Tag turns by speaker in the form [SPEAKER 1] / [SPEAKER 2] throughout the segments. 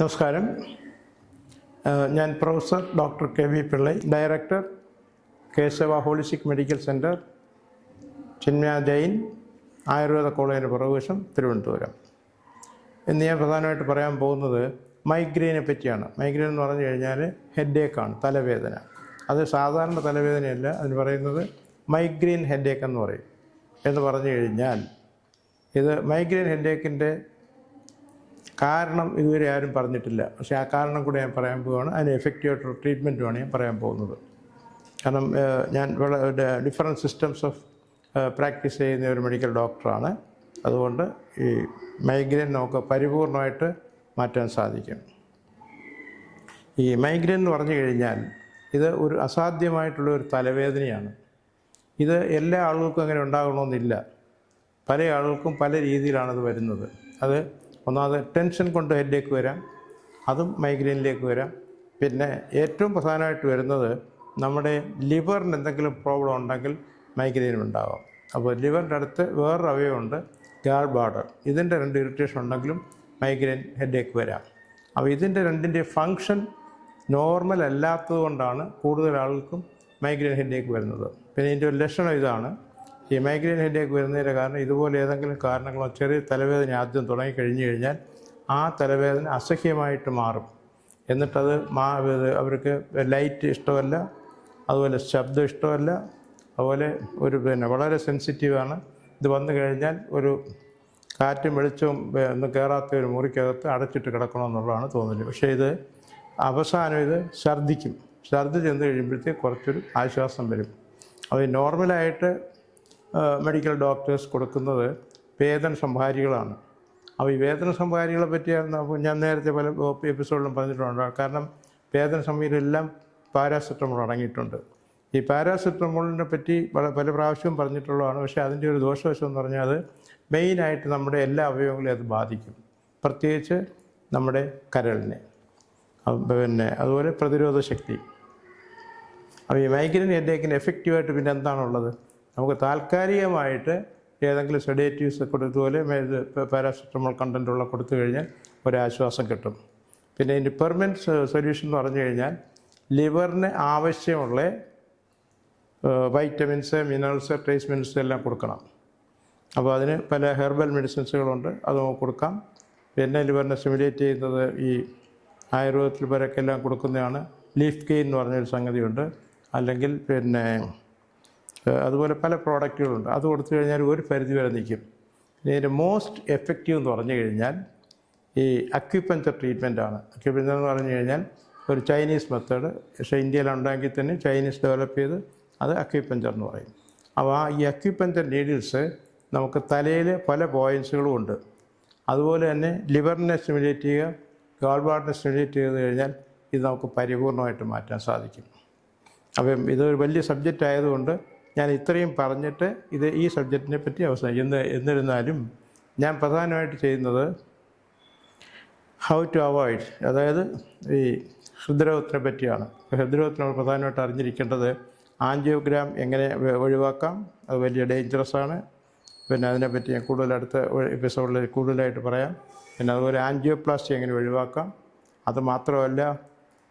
[SPEAKER 1] നമസ്കാരം. ഞാൻ professor doctor K V Pillai director Keshava holistic medical centre Chinmaya Jain Ayurveda കോളേജിന്റെ പുറകുവശം തിരുവനന്തപുരം. ഇന്ന് ഞാൻ പ്രധാനമായിട്ട് പറയാൻ പോകുന്നത് മൈഗ്രെയിനെ പറ്റിയാണ്. മൈഗ്രെയിൻ എന്ന് പറഞ്ഞു കഴിഞ്ഞാൽ ഹെഡേക്കാണ് തലവേദന. അത് സാധാരണ തലവേദനയല്ല അതിന് പറയുന്നത് മൈഗ്രെയിൻ ഹെഡേക്ക് എന്ന് പറയും. എന്ന് പറഞ്ഞു കഴിഞ്ഞാൽ ഇത് മൈഗ്രെയിൻ ഹെഡേക്കിന്റെ കാരണം ഇതുവരെ ആരും പറഞ്ഞിട്ടില്ല. പക്ഷേ ആ കാരണം കൂടെ ഞാൻ പറയാൻ പോവുകയാണ് അതിന് എഫക്റ്റീവായിട്ടുള്ള ട്രീറ്റ്മെന്റുമാണ് ഞാൻ പറയാൻ പോകുന്നത്. കാരണം ഞാൻ വളരെ ഡിഫറെന്റ് സിസ്റ്റംസ് ഓഫ് പ്രാക്ടീസ് ചെയ്യുന്ന ഒരു മെഡിക്കൽ ഡോക്ടറാണ് അതുകൊണ്ട് ഈ മൈഗ്രെയിൻ നമുക്ക് പരിപൂർണമായിട്ട് മാറ്റാൻ സാധിക്കും. ഈ മൈഗ്രെയിൻ എന്ന് പറഞ്ഞു കഴിഞ്ഞാൽ ഇത് ഒരു അസാധ്യമായിട്ടുള്ള ഒരു തലവേദനയാണ്. ഇത് എല്ലാ ആളുകൾക്കും അങ്ങനെ ഉണ്ടാകണമെന്നില്ല. പല ആളുകൾക്കും പല രീതിയിലാണ് അത് വരുന്നത്. അത് ഒന്നാമത് ടെൻഷൻ കൊണ്ട് ഹെഡേക്ക് വരാം. അതും മൈഗ്രെയിനിലേക്ക് വരാം. പിന്നെ ഏറ്റവും പ്രധാനമായിട്ട് വരുന്നത് നമ്മുടെ ലിവറിന് എന്തെങ്കിലും പ്രോബ്ലം ഉണ്ടെങ്കിൽ മൈഗ്രെയിൻ ഉണ്ടാവാം. അപ്പോൾ ലിവറിന്റെ അടുത്ത് വേറൊരു അവയവമുണ്ട് ഗാൾ ബാർഡർ ഇതിന്റെ രണ്ട് ഇറിറ്റേഷൻ ഉണ്ടെങ്കിലും മൈഗ്രെയിൻ ഹെഡേക്ക് വരാം. അപ്പോൾ ഇതിന്റെ രണ്ടിന്റെ ഫങ്ഷൻ നോർമൽ അല്ലാത്തത് കൊണ്ടാണ് കൂടുതൽ ആൾക്കും മൈഗ്രെയിൻ ഹെഡേക്ക് വരുന്നത്. പിന്നെ ഇതിന്റെ ഒരു ലക്ഷണം ഇതാണ്. ഈ മൈഗ്രെയിൻ ഹെഡേക്ക് വരുന്നതിന്റെ കാരണം ഇതുപോലെ ഏതെങ്കിലും കാരണങ്ങളോ ചെറിയ തലവേദന ആദ്യം തുടങ്ങി കഴിഞ്ഞു കഴിഞ്ഞാൽ ആ തലവേദന അസഹ്യമായിട്ട് മാറും. എന്നിട്ടത് മാ അവർക്ക് ലൈറ്റ് ഇഷ്ടമല്ല അതുപോലെ ശബ്ദം ഇഷ്ടമല്ല അതുപോലെ ഒരു പിന്നെ വളരെ സെൻസിറ്റീവാണ് ഇത് വന്നു കഴിഞ്ഞാൽ ഒരു കാറ്റും വെളിച്ചവും ഒന്നും കയറാത്ത ഒരു മുറിക്കകത്ത് അടച്ചിട്ട് കിടക്കണമെന്നുള്ളതാണ് തോന്നുന്നത് പക്ഷേ ഇത് അവസാനം ഇത് ഛർദ്ദിക്കും. ഛർദ്ദി ചെന്ന് കഴിയുമ്പോഴത്തേക്ക് കുറച്ചൊരു ആശ്വാസം വരും. അത് നോർമലായിട്ട് മെഡിക്കൽ ഡോക്ടേഴ്സ് കൊടുക്കുന്നത് വേദന സംഹാരികളാണ്. അപ്പോൾ ഈ വേദന സംഹാരികളെ പറ്റിയാണ് ഞാൻ നേരത്തെ പല എപ്പിസോഡിലും പറഞ്ഞിട്ടുണ്ട്. കാരണം വേദന സംഹാരികളെല്ലാം പാരാസെറ്റമോൾ അടങ്ങിയിട്ടുണ്ട്. ഈ പാരാസെറ്റമോളിനെ പറ്റി പല പല പ്രാവശ്യവും പറഞ്ഞിട്ടുള്ളതാണ്. പക്ഷേ അതിന്റെ ഒരു ദോഷവശം എന്ന് പറഞ്ഞാൽ അത് മെയിനായിട്ട് നമ്മുടെ എല്ലാ അവയവങ്ങളെയും അത് ബാധിക്കും. പ്രത്യേകിച്ച് നമ്മുടെ കരളിനെ. പിന്നെ അതുപോലെ പ്രതിരോധ ശക്തി. അപ്പോൾ ഈ മൈഗ്രെയിൻ എന്റെ എഫക്റ്റീവായിട്ട് പിന്നെ എന്താണുള്ളത്? നമുക്ക് താൽക്കാലികമായിട്ട് ഏതെങ്കിലും സെഡേറ്റീവ്സ് കൊടുത്തതുപോലെ പാരാസെറ്റമോൾ കണ്ടന്റുള്ള കൊടുത്തു കഴിഞ്ഞാൽ ഒരാശ്വാസം കിട്ടും. പിന്നെ ഇതിന്റെ പെർമനന്റ് സൊല്യൂഷൻ എന്ന് പറഞ്ഞു കഴിഞ്ഞാൽ ലിവറിന് ആവശ്യമുള്ള വൈറ്റമിൻസ് മിനറൽസ് ട്രേസ് മിനറൽസ് എല്ലാം കൊടുക്കണം. അപ്പോൾ അതിന് പല ഹെർബൽ മെഡിസിൻസുകളുണ്ട് അത് കൊടുക്കാം. പിന്നെ ലിവറിനെ സിമുലേറ്റ് ചെയ്യുന്നത് ഈ ആയുർവേദത്തിൽ പരക്കെല്ലാം കൊടുക്കുന്നതാണ്. ലീഫ് കെയിൻ എന്ന് പറഞ്ഞൊരു സംഗതിയുണ്ട്. അല്ലെങ്കിൽ പിന്നെ അതുപോലെ പല പ്രോഡക്റ്റുകളുണ്ട്. അത് കൊടുത്തു കഴിഞ്ഞാൽ ഒരു പരിധി വരെ നിൽക്കും. ഇതിന്റെ മോസ്റ്റ് എഫക്റ്റീവ് എന്ന് പറഞ്ഞു കഴിഞ്ഞാൽ ഈ അക്യുപഞ്ചർ ട്രീറ്റ്മെന്റ് ആണ്. അക്യുപഞ്ചർ എന്ന് പറഞ്ഞു കഴിഞ്ഞാൽ ഒരു ചൈനീസ് മെത്തേഡ് പക്ഷേ ഇന്ത്യയിലുണ്ടെങ്കിൽ തന്നെ ചൈനീസ് ഡെവലപ്പ് ചെയ്ത് അത് അക്യുപഞ്ചർ എന്ന് പറയും. അപ്പോൾ ആ ഈ അക്യുപഞ്ചർ നീഡിൽസ് നമുക്ക് തലയിൽ പല പോയിൻസുകളും ഉണ്ട്. അതുപോലെ തന്നെ ലിവറിനെ സ്റ്റിമുലേറ്റ് ചെയ്യുക ഗാൾബാഡിനെ സ്റ്റിമുലേറ്റ് ചെയ്ത് കഴിഞ്ഞാൽ ഇത് നമുക്ക് പരിപൂർണമായിട്ട് മാറ്റാൻ സാധിക്കും. അപ്പം ഇതൊരു വലിയ സബ്ജക്റ്റ് ആയതുകൊണ്ട് ഞാൻ ഇത്രയും പറഞ്ഞിട്ട് ഇത് ഈ സബ്ജക്റ്റിനെ പറ്റി അവസാനം എന്ന് എന്നിരുന്നാലും ഞാൻ പ്രധാനമായിട്ട് ചെയ്യുന്നത് ഹൗ ടു അവോയ്ഡ് അതായത് ഈ ഹൃദ്രോഗത്തിനെ പറ്റിയാണ്. ഹൃദ്രോഗത്തിന് നമ്മൾ പ്രധാനമായിട്ട് അറിഞ്ഞിരിക്കേണ്ടത് ആൻജിയോഗ്രാം എങ്ങനെ ഒഴിവാക്കാം അത് വലിയ ഡേഞ്ചറസ് ആണ്. പിന്നെ അതിനെപ്പറ്റി ഞാൻ കൂടുതൽ അടുത്ത എപ്പിസോഡിൽ കൂടുതലായിട്ട് പറയാം. പിന്നെ അതുപോലെ ആൻജിയോപ്ലാസ്റ്റി എങ്ങനെ ഒഴിവാക്കാം അത് മാത്രമല്ല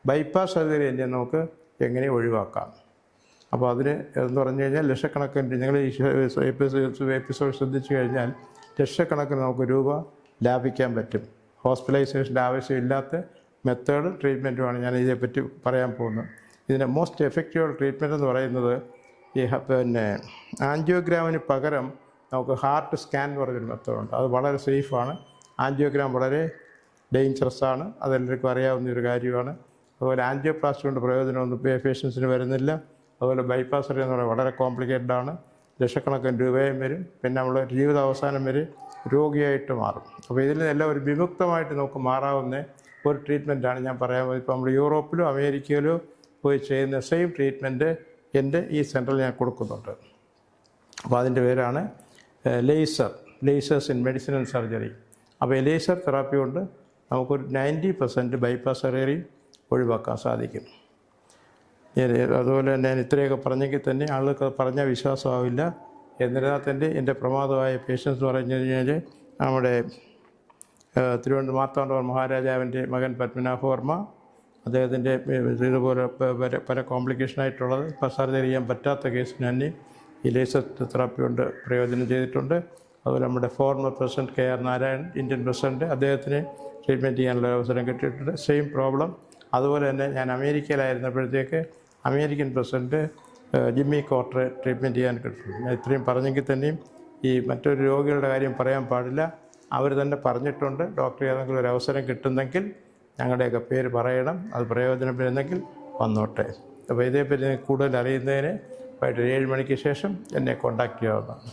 [SPEAKER 1] ബൈപ്പാസ് സർജറി തന്നെ നമുക്ക് എങ്ങനെ ഒഴിവാക്കാം. അപ്പോൾ അതിന് എന്ന് പറഞ്ഞു കഴിഞ്ഞാൽ ലക്ഷക്കണക്കിന് ഞങ്ങൾ ഈ എപ്പിസോഡ് ശ്രദ്ധിച്ചു കഴിഞ്ഞാൽ ലക്ഷക്കണക്കിന് നമുക്ക് രൂപ ലാഭിക്കാൻ പറ്റും. ഹോസ്പിറ്റലൈസേഷന്റെ ആവശ്യമില്ലാത്ത മെത്തേഡ് ട്രീറ്റ്മെന്റുമാണ് ഞാൻ ഇതിനെപ്പറ്റി പറയാൻ പോകുന്നത്. ഇതിന്റെ മോസ്റ്റ് എഫക്റ്റീവ് ട്രീറ്റ്മെന്റ് എന്ന് പറയുന്നത് ഈ പിന്നെ ആൻജിയോഗ്രാമിന് പകരം നമുക്ക് ഹാർട്ട് സ്കാൻ എന്ന് പറഞ്ഞൊരു മെത്തേഡുണ്ട് അത് വളരെ സേഫാണ് ആൻജിയോഗ്രാം വളരെ ഡേഞ്ചറസ് ആണ്. അതെല്ലാവർക്കും അറിയാവുന്ന ഒരു കാര്യമാണ്. അതുപോലെ ആൻജിയോപ്ലാസ്റ്റി കൊണ്ട് പ്രയോജനമൊന്നും പേഷ്യൻസിന് വരുന്നില്ല. അതുപോലെ ബൈപ്പാസ് സർജറി എന്ന് പറയുന്നത് വളരെ കോംപ്ലിക്കേറ്റഡ് ആണ്. ലക്ഷക്കണക്കിന് രൂപയും വരും. പിന്നെ നമ്മൾ ജീവിത അവസാനം വരെ രോഗിയായിട്ട് മാറും. അപ്പോൾ ഇതിൽ നിന്നെല്ലാം ഒരു വിമുക്തമായിട്ട് നമുക്ക് മാറാവുന്ന ഒരു ട്രീറ്റ്മെന്റാണ് ഞാൻ പറയാൻ പോകുന്നത്. ഇപ്പോൾ നമ്മൾ യൂറോപ്പിലും അമേരിക്കയിലും പോയി ചെയ്യുന്ന സെയിം ട്രീറ്റ്മെന്റ് എന്റെ ഈ സെന്ററിൽ ഞാൻ കൊടുക്കുന്നുണ്ട്. അപ്പോൾ അതിന്റെ പേരാണ് laser lasers in medicine and surgery അപ്പോൾ ലേസർ തെറാപ്പി കൊണ്ട് നമുക്കൊരു നയന്റി പെർസെന്റ് ബൈപ്പാസ് സർജറി ഒഴിവാക്കാൻ സാധിക്കും. അതുപോലെ തന്നെ ഞാൻ ഇത്രയൊക്കെ പറഞ്ഞെങ്കിൽ തന്നെ ആളുകൾക്ക് പറഞ്ഞാൽ വിശ്വാസമാവില്ല. എന്നിരുന്നാൽ തന്നെ എന്റെ പ്രമാദമായ പേഷ്യൻസ് എന്ന് പറഞ്ഞു കഴിഞ്ഞാൽ നമ്മുടെ തിരുവനന്തപുരം മാർത്താണ്ഡവർ മഹാരാജാവിന്റെ മകൻ പത്മനാഭ വർമ്മ അദ്ദേഹത്തിന്റെ ഇതുപോലെ പല- പല കോംപ്ലിക്കേഷനായിട്ടുള്ളത് സർജറി ചെയ്യാൻ പറ്റാത്ത കേസിന് തന്നെ ഈ ലേസർ തെറാപ്പി കൊണ്ട് പ്രയോജനം ചെയ്തിട്ടുണ്ട്. അതുപോലെ നമ്മുടെ former president K R Narayan Indian president അദ്ദേഹത്തിന് ട്രീറ്റ്മെന്റ് ചെയ്യാനുള്ള അവസരം കിട്ടിയിട്ടുണ്ട്. സെയിം പ്രോബ്ലം അതുപോലെ തന്നെ ഞാൻ അമേരിക്കയിലായിരുന്നപ്പോഴത്തേക്ക് അമേരിക്കൻ പ്രസിഡന്റ് ജിമ്മി കോട്ടറെ ട്രീറ്റ്മെന്റ് ചെയ്യാൻ കിട്ടും ഞാൻ ഇത്രയും പറഞ്ഞെങ്കിൽ തന്നെയും ഈ മറ്റൊരു രോഗികളുടെ കാര്യം പറയാൻ പാടില്ല. അവർ തന്നെ പറഞ്ഞിട്ടുണ്ട് ഡോക്ടർ ഏതെങ്കിലും ഒരു അവസരം കിട്ടുന്നെങ്കിൽ ഞങ്ങളുടെയൊക്കെ പേര് പറയണം അത് പ്രയോജനപ്പെടുന്നെങ്കിൽ വന്നോട്ടെ. അപ്പോൾ ഇതേപ്പറ്റി കൂടുതൽ അറിയുന്നതിന് വൈകിട്ട് ഏഴ് മണിക്ക് ശേഷം എന്നെ കോണ്ടാക്റ്റ് ചെയ്യാവുന്നതാണ്.